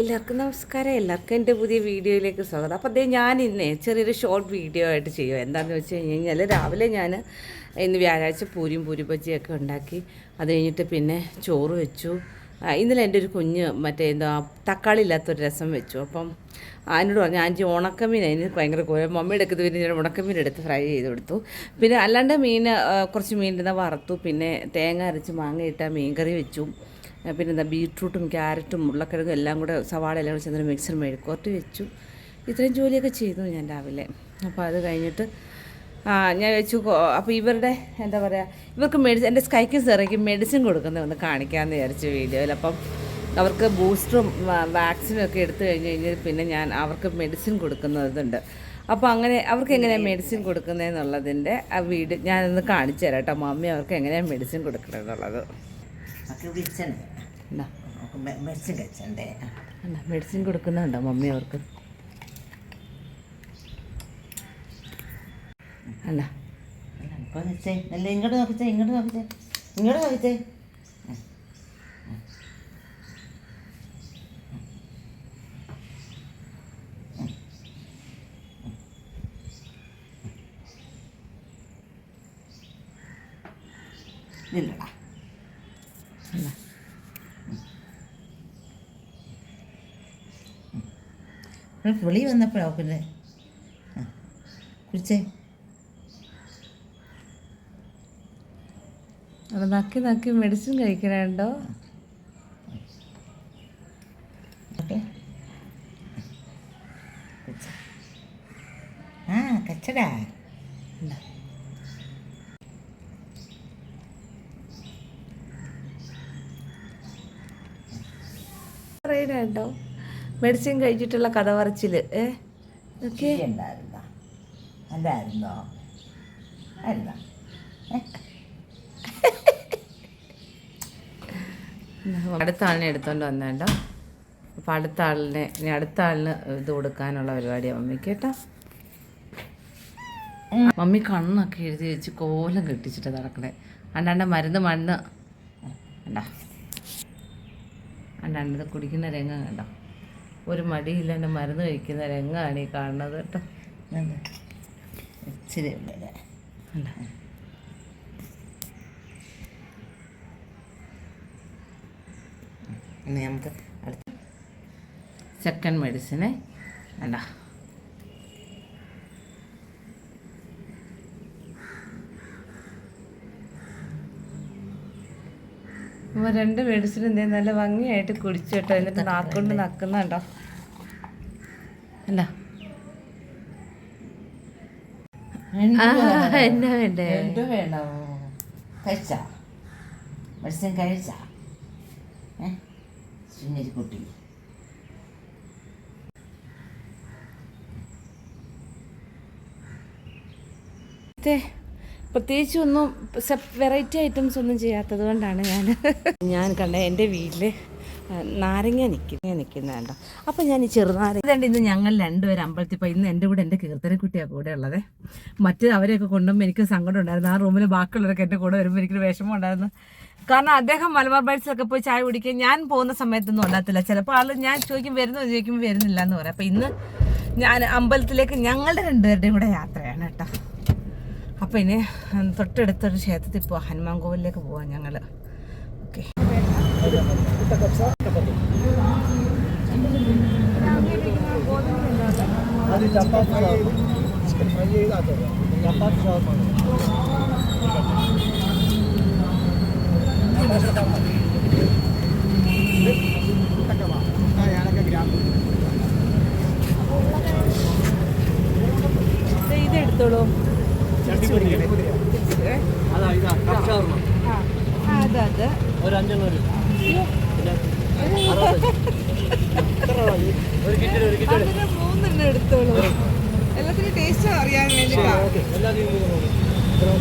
എല്ലാവർക്കും നമസ്കാരം. എല്ലാവർക്കും എന്റെ പുതിയ വീഡിയോയിലേക്ക് സ്വാഗതം. അപ്പോൾ അതേ ഞാൻ ഇന്നേ ചെറിയൊരു ഷോർട്ട് വീഡിയോ ആയിട്ട് ചെയ്യുമോ എന്താണെന്ന് വെച്ച് കഴിഞ്ഞ് കഴിഞ്ഞാൽ രാവിലെ ഞാൻ ഇന്ന് വ്യാഴാഴ്ച പൂരിയും പൂരി ബജിയൊക്കെ ഉണ്ടാക്കി. അത് കഴിഞ്ഞിട്ട് പിന്നെ ചോറ് വെച്ചു. ഇന്നലെ എന്റെ ഒരു കുഞ്ഞ് മറ്റേ എന്താ തക്കാളി ഇല്ലാത്തൊരു രസം വെച്ചു. അപ്പം അതിനോട് പറഞ്ഞു ആന്റി ഉണക്കമീൻ അതിന് ഭയങ്കര കോരം മമ്മിയുടെ എടുക്കുന്നത് പിന്നെ ഞാൻ ഉണക്കമീൻ എടുത്ത് ഫ്രൈ ചെയ്ത് കൊടുത്തു. പിന്നെ അല്ലാണ്ട് മീൻ കുറച്ച് മീൻ വറുത്തു. പിന്നെ തേങ്ങ അരച്ച് മാങ്ങ ഇട്ട മീൻ കറി വെച്ചു. ആ, പിന്നെന്താ ബീട്രൂട്ടും ക്യാരറ്റും ഉരുളക്കിഴങ്ങും എല്ലാം കൂടെ സവാള എല്ലാം കൂടെ ചെന്നൊരു മിക്സർ കുറച്ച് വെച്ചു. ഇത്രയും ജോലിയൊക്കെ ചെയ്തു ഞാൻ രാവിലെ. അപ്പോൾ അത് കഴിഞ്ഞിട്ട് ഞാൻ വെച്ചു. അപ്പോൾ ഇവരുടെ എന്താ പറയുക ഇവർക്ക് മെഡിസിൻ എന്റെ സ്കൈക്കും സെറയ്ക്കും മെഡിസിൻ കൊടുക്കുന്നത് ഒന്ന് കാണിക്കാമെന്ന് വിചാരിച്ചു വീഡിയോയിൽ അപ്പം അവർക്ക് ബൂസ്റ്ററും വാക്സിനും ഒക്കെ എടുത്തു കഴിഞ്ഞ് കഴിഞ്ഞാൽ പിന്നെ ഞാൻ അവർക്ക് മെഡിസിൻ കൊടുക്കുന്നതുണ്ട് അപ്പോൾ അങ്ങനെ അവർക്ക് എങ്ങനെയാണ് മെഡിസിൻ കൊടുക്കുന്നതെന്നുള്ളതിന്റെ ആ വീട് ഞാനൊന്ന് കാണിച്ചു തരാം കേട്ടോ. മമ്മി അവർക്ക് എങ്ങനെയാണ് മെഡിസിൻ കൊടുക്കണമെന്നുള്ളത് എന്താ മെഡിസിൻ കഴിച്ചണ്ടേ. അല്ല മെഡിസിൻ കൊടുക്കുന്നുണ്ടോ മമ്മി അവർക്ക്? അല്ല അല്ല ഇങ്ങോട്ട് നോക്കിച്ചേ ഇങ്ങോട്ട് നോക്കിച്ചേ ഇങ്ങോട്ട് നോക്കിച്ചേ ഇല്ലടാ അല്ല വിളി വന്നപ്പോഴാവും പിന്നെ ആ, കുടിച്ചേ അത് നക്കി നക്കി മെഡിസിൻ കഴിക്കണുണ്ടോ? ഓക്കെ. ആ കച്ചടാ. മെഡിസിൻ കഴിച്ചിട്ടുള്ള കഥ പറച്ചിൽ. ഏ? ഓക്കെ. ഉണ്ടായിരുന്നോ അല്ലായിരുന്നോ ആയിരുന്നോ ഏ? അടുത്ത ആളിനെ എടുത്തോണ്ട് വന്നേട്ടോ അപ്പം അടുത്ത ആളിനെ ഇനി അടുത്ത ആളിന് ഇത് കൊടുക്കാനുള്ള പരിപാടിയാണ് മമ്മിക്ക് കേട്ടോ. മമ്മി കണ്ണൊക്കെ എഴുതി വെച്ച് കോലം കെട്ടിച്ചിട്ട് നടക്കണേ. അണ്ടാണ്ട മരുന്ന് മണ്ണ്. കണ്ട? അണ്ടാണ്ടത് കുടിക്കുന്ന രംഗം കണ്ടോ? ഒരു മടിയില്ലാണ്ട് മരുന്ന് കഴിക്കുന്ന രംഗമാണ് ഈ കാണുന്നത് കേട്ടോ. ഇച്ചിരി കണ്ട ഇനി നമുക്ക് അടുത്ത സെക്കൻഡ് മെഡിസിനെ വേണ്ട അപ്പോൾ രണ്ട് മെഡിസിനും എന്തേ നല്ല ഭംഗിയായിട്ട് കുടിച്ചു കേട്ടോ. എന്നിട്ട് നാക്കൊണ്ട് നക്കുന്നുണ്ടോ അല്ല. എന്നാ വേണ്ടേ? എന്ത് വേണോ? കഴിച്ചാ? മെഡിസിൻ കഴിച്ചാ? ഏ? സുന്ദരി കുട്ടി. മറ്റേ പ്രത്യേകിച്ച് ഒന്നും വെറൈറ്റി ഐറ്റംസ് ഒന്നും ചെയ്യാത്തത് കൊണ്ടാണ് ഞാൻ. ഞാൻ കണ്ട എന്റെ വീട്ടിൽ നാരങ്ങ നിൽക്കുന്ന നിൽക്കുന്ന കണ്ടോ? അപ്പം ഞാൻ ഈ ചെറുനാരങ്ങ ഇതുണ്ട് ഇന്ന് ഞങ്ങൾ രണ്ടുപേരും അമ്പലത്തിൽ പോയി. ഇന്ന് എന്റെ കൂടെ എന്റെ കീർത്തനക്കുട്ടിയാണ് കൂടെ ഉള്ളത്. മറ്റ് അവരെയൊക്കെ കൊണ്ടുപോകുമ്പോൾ എനിക്ക് സങ്കടം ഉണ്ടായിരുന്നു. ആ റൂമിൽ ബാക്കിയുള്ളവരൊക്കെ എന്റെ കൂടെ വരുമ്പോൾ എനിക്കൊരു വിഷമം ഉണ്ടായിരുന്നു. കാരണം അദ്ദേഹം മലബാർ ബൈറ്റ്സിലൊക്കെ പോയി ചായ കുടിക്കുക ഞാൻ പോകുന്ന സമയത്തൊന്നും ഉണ്ടാകത്തില്ല. ചിലപ്പോൾ ആൾ ഞാൻ ചോദിക്കും വരുന്നു? ചോദിക്കുമ്പോൾ വരുന്നില്ല എന്ന് പറയാം. അപ്പം ഇന്ന് ഞാൻ അമ്പലത്തിലേക്ക് ഞങ്ങളുടെ രണ്ടുപേരുടെയും കൂടെ യാത്രയാണ് കേട്ടോ. അപ്പോൾ ഇനി തൊട്ടടുത്തൊരു ക്ഷേത്രത്തിൽ പോവാം. ഹനുമാൻ കോവിലേക്ക് പോവാം ഞങ്ങൾ ഓക്കെ. అది അതാ. അത് ഒരു അഞ്ചെണ്ണം മൂന്നെണ്ണം എടുത്തോളൂ എല്ലാത്തിനും ടേസ്റ്റ് അറിയാൻ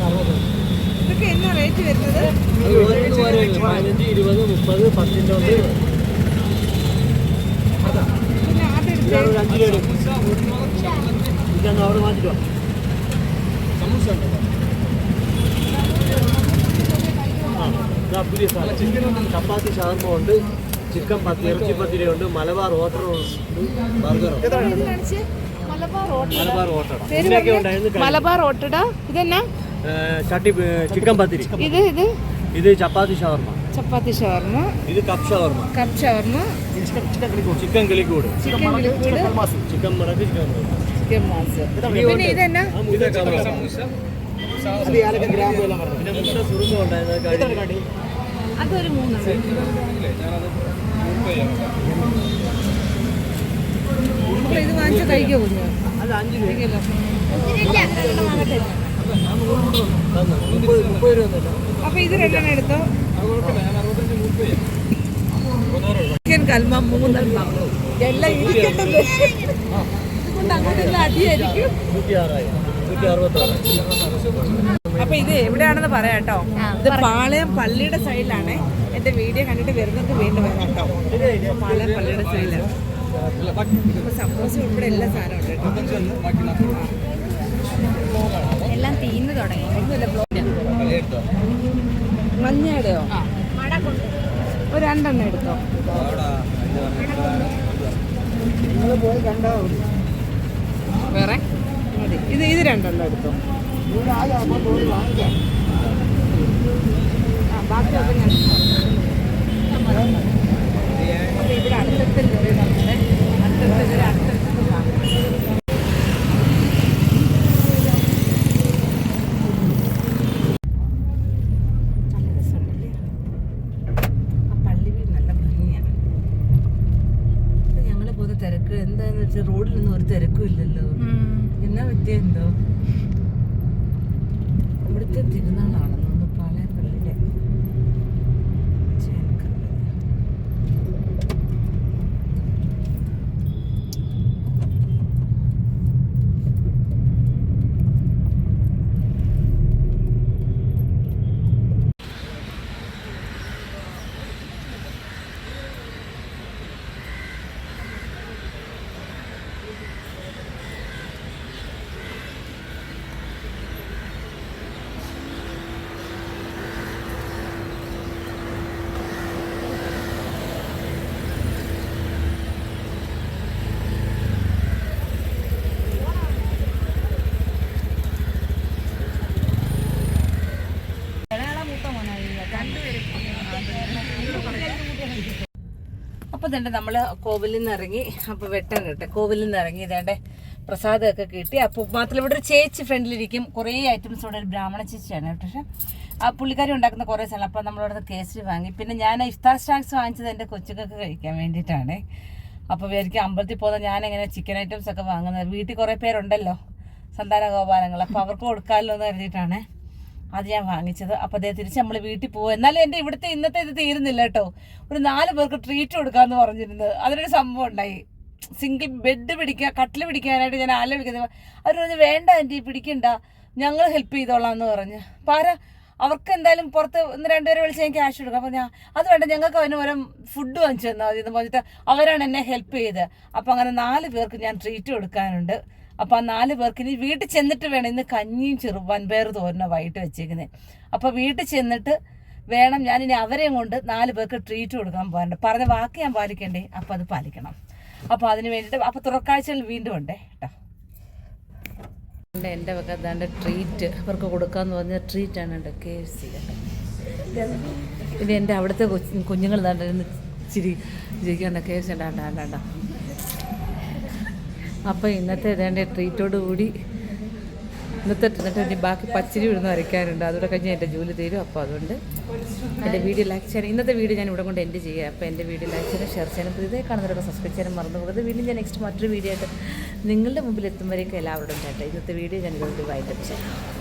അറുപത് ഇതൊക്കെ എന്നാ റേറ്റ് വരുന്നത് പതിനഞ്ച് ഇരുപത് മുപ്പത് പത്തിന്റെ ഉണ്ട് പിന്നെ അതെടുത്ത് അഞ്ച് രൂപ അവിടെ മാറ്റിക്കോ സമൂസ ഉണ്ടോ ആ ഇതാ പുതിയ സാധനം ചപ്പാത്തി ഷവർമ ഉണ്ട് ചിക്കൻ പത്തി ഇറച്ചി പത്തിരി ഉണ്ട് മലബാർ ഓട്ടർ ഉണ്ട് ബർഗർ മലബാർ ഓട്ടർ ഇതിനൊക്കെ ഉണ്ടായിരുന്നു കഴി- മലബാർ ഓട്ടട ഇതെന്നാ ഏ, ചട്ടി ഏ, ചിക്കൻ പത്തിരി ഇത് ഇത് ഇത് ചപ്പാത്തി ഷവർമ ചപ്പാത്തി ഷവർമ ഇത് cup shawarma cup shawarma chicken കിളിക്കൂട് ചിക്കൻ കിളിക്കൂട് ചിക്കൻ മുളക് ചിക്കൻ ചിക്കൻ മാസ് പിന്നെ ഇതെന്നാ. അതൊരു മൂന്നെണ്ണം. ഇത് വാങ്ങിച്ച കഴിക്കോ കുഞ്ഞു? അത് അഞ്ച് രൂപ. കഴിക്കല്ലോ. അപ്പൊ ഇത് രണ്ടെണ്ണം എടുത്തോ? ചിക്കൻ കൽമ മൂന്നെണ്ണം. എല്ലാം ഇരിക്കട്ടല്ലേ അടിയായിരിക്കും. അപ്പൊ ഇത് എവിടെയാണെന്ന് പറയാട്ടോ കേട്ടോ. ഇത് പാളയം പള്ളിയുടെ സൈഡിലാണ് എന്റെ വീഡിയോ കണ്ടിട്ട് വരുന്നവർക്ക് വീണ്ടും വരാം കേട്ടോ. പാളയം പള്ളിയുടെ സൈഡിലാണ് സപ്പോസ് ഇവിടെ ഉൾപ്പെടെ എല്ലാ സാധനവും ഉണ്ട് കേട്ടോ. എല്ലാം തീന്ന് തുടങ്ങി. മഞ്ഞയുടെയോ? ഒരു രണ്ടെണ്ണം എടുത്തോ? വേറെ? മതി. ഇത് ഇത് രണ്ടെണ്ണം എടുത്തോ. ആ ബാക്കിയൊക്കെ ഞാൻ അപ്പോൾ ഇവിടെ അടുത്തടുത്ത് കയറി നമ്മുടെ അടുത്തടുത്ത് ഇതൊരു അടുത്തടുത്ത് കാണാം നല്ല രസമുണ്ടല്ലേ ആ പള്ളി വീട് നല്ല ഭംഗിയാണ് ഞങ്ങൾ തിരക്ക് എന്താന്ന് വെച്ചാൽ റോഡിലൊന്നും ഒരു തിരക്കും ഇല്ലല്ലോ. എന്നാ പറ്റിയ എന്തോ? ഇവിടുത്തെ തിരുനാളാണെന്ന് അപ്പോൾ തന്നെ നമ്മൾ കോവിലിൽ നിന്ന് ഇറങ്ങി അപ്പോൾ വെട്ടം കിട്ടെ. കോവിലിൽ നിന്ന് ഇറങ്ങി ഇതേണ്ടേ പ്രസാദമൊക്കെ കിട്ടി. അപ്പോൾ മാത്രമല്ല ഇവിടെ ഒരു ചേച്ചി ഫ്രണ്ടിലിരിക്കും. കുറേ ഐറ്റംസ് ഇവിടെ ഒരു ബ്രാഹ്മണ ചേച്ചിയാണ് പക്ഷേ ആ പുള്ളിക്കാരി ഉണ്ടാക്കുന്ന കുറേ സ്ഥലം അപ്പോൾ നമ്മളവിടെ കേസരി വാങ്ങി. പിന്നെ ഞാൻ ഇഫ്താർ സ്നാക്സ് വാങ്ങിച്ചത് എന്റെ കൊച്ചുകൾക്ക് കഴിക്കാൻ വേണ്ടിയിട്ടാണ്. അപ്പോൾ വിചാരിക്കും അമ്പലത്തിൽ പോകുന്ന ഞാൻ എങ്ങനെ ചിക്കൻ ഐറ്റംസ് ഒക്കെ വാങ്ങുന്നത്? വീട്ടിൽ കുറേ പേരുണ്ടല്ലോ സന്താന ഗോപാലങ്ങൾ അപ്പോൾ അവർക്ക് കൊടുക്കാമല്ലോ എന്ന് കരുതിയിട്ടാണ്. അത് ഞാൻ വാങ്ങിച്ചത്. അപ്പോൾ അതേ തിരിച്ച് നമ്മൾ വീട്ടിൽ പോകും എന്നാലും എന്റെ ഇവിടുത്തെ ഇന്നത്തെ ഇത് തീരുന്നില്ല കേട്ടോ. ഒരു നാല് പേർക്ക് ട്രീറ്റ് കൊടുക്കാന്ന് പറഞ്ഞിരുന്നത്. അതിനൊരു സംഭവം ഉണ്ടായി. സിംഗിൾ ബെഡ് പിടിക്കുക കട്ടിൽ പിടിക്കാനായിട്ട് ഞാൻ ആലോചിക്കുന്നത്. അവർ പറഞ്ഞു വേണ്ട ആന്റി പിടിക്കണ്ട. ഞങ്ങൾ ഹെൽപ്പ് ചെയ്തോളാം എന്ന് പറഞ്ഞ് പാര അവർക്ക് എന്തായാലും പുറത്ത് ഒന്ന് രണ്ടുപേരെ വിളിച്ച് ഞാൻ ക്യാഷ് കൊടുക്കാം. അപ്പോൾ ഞാൻ അത് വേണ്ട ഞങ്ങൾക്ക് അതിന് ഓരോ ഫുഡ് വാങ്ങിച്ചു തന്നാൽ മതി. എന്ന് പറഞ്ഞിട്ട് അവരാണ് എന്നെ ഹെൽപ്പ് ചെയ്ത് അപ്പോൾ അങ്ങനെ നാല് പേർക്ക് ഞാൻ ട്രീറ്റ് കൊടുക്കാനുണ്ട്. അപ്പോൾ ആ നാല് പേർക്ക് ഇനി വീട്ടിൽ ചെന്നിട്ട് വേണം ഇന്ന് കഞ്ഞിയും ചെറു പേർ തോരന വൈകിട്ട് വെച്ചേക്കുന്നത് അപ്പോൾ വീട്ടിൽ ചെന്നിട്ട് വേണം ഞാൻ ഇനി അവരെയും കൊണ്ട് നാല് പേർക്ക് ട്രീറ്റ് കൊടുക്കാൻ പോകാറുണ്ട് പറഞ്ഞ വാക്ക് ഞാൻ പാലിക്കണ്ടേ? അപ്പോൾ അത് പാലിക്കണം. അപ്പോൾ അതിന് വേണ്ടിയിട്ട് അപ്പോൾ തുറക്കാഴ്ചകൾ വീണ്ടും ഉണ്ടേ കേട്ടോ. എന്റെ വക അതാണ്ട് ട്രീറ്റ് അവർക്ക് കൊടുക്കാന്ന് പറഞ്ഞ ട്രീറ്റാണ് ഉണ്ട് കെ എഫ് സി ഇത് എന്റെ അവിടുത്തെ കുഞ്ഞുങ്ങൾ ദാണ്ടിരുന്ന് ചിരി ജയിക്കാണ്ട് കെ സി അപ്പോൾ ഇന്നത്തെ ഏതാണ്ട് ട്രീറ്റോട് കൂടി ഇന്നത്തെ എന്നിട്ട് ഇനി ബാക്കി പച്ചരി വിടുന്ന വരയ്ക്കാനുണ്ട് അതുകൂടെ കഴിഞ്ഞ് എന്റെ ജോലി തീരും. അപ്പോൾ അതുകൊണ്ട് എന്റെ വീഡിയോ ലൈക്ക് ചെയ്യാൻ ഇന്നത്തെ വീഡിയോ ഞാൻ ഇവിടെ കൊണ്ട് എന്റെ ചെയ്യുക അപ്പോൾ എന്റെ വീഡിയോ ലൈക്ക് ചെയ്യാനും ഷെയർ ചെയ്യാനും പുതിയതായി കാണുന്നവരൊക്കെ സബ്സ്ക്രൈബ് ചെയ്യാനും മറന്നു പോകരുത്. വീണ്ടും ഞാൻ നെക്സ്റ്റ് മറ്റൊരു വീഡിയോ ആയിട്ട് നിങ്ങളുടെ മുമ്പിൽ എത്തുമ്പോഴേക്കും എല്ലാവരോടും ചേട്ടാ. ഇന്നത്തെ വീഡിയോ ഞാൻ ഇതുകൊണ്ട് വൈകിട്ട് ചെയ്യാം